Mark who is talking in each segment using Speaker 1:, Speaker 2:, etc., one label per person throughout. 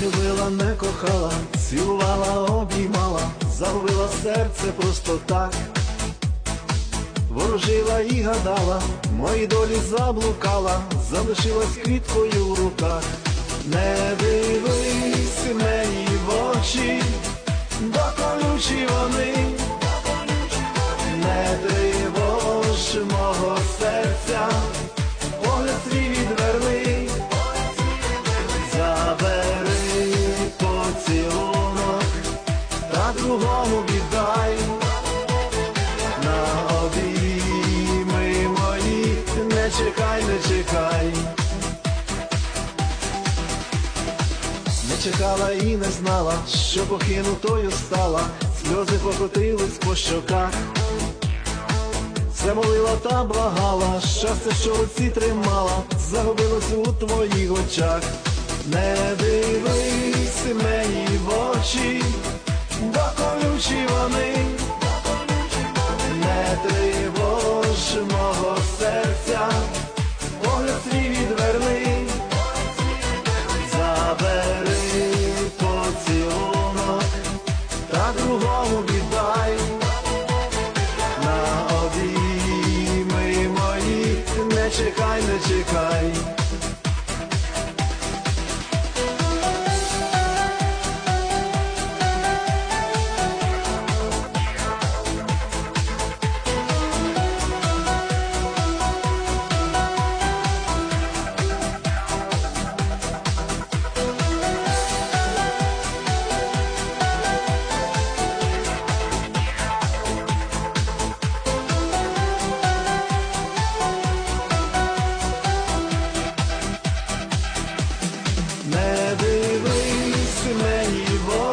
Speaker 1: любила, не кохала, цілувала, обіймала, загубила серце просто так. Ворожила і гадала, мої долі заблукала, залишилась квіткою в руках. Не другому віддай. На обійми мої, не чекай, не чекай. Не чекала і не знала, що покинутою стала, сльози покотились по щоках. Все молила та благала, щастя, що руці тримала, загубилось у твоїх очах. Не дивись мені в очі, колючі вони. Не тривож мого серця, погляд свій відверни, забери поцілунок, та другому віддай. На обійми мої, не чекай, не чекай.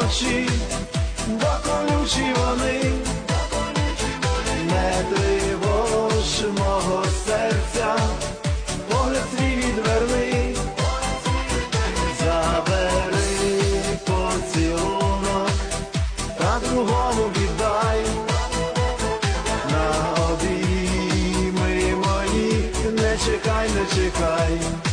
Speaker 1: Очі, бо колючі вони, не тривож мого серця, погляд свій відверни, забери поцілунок, та другому віддай. На обійми мої, не чекай, не чекай.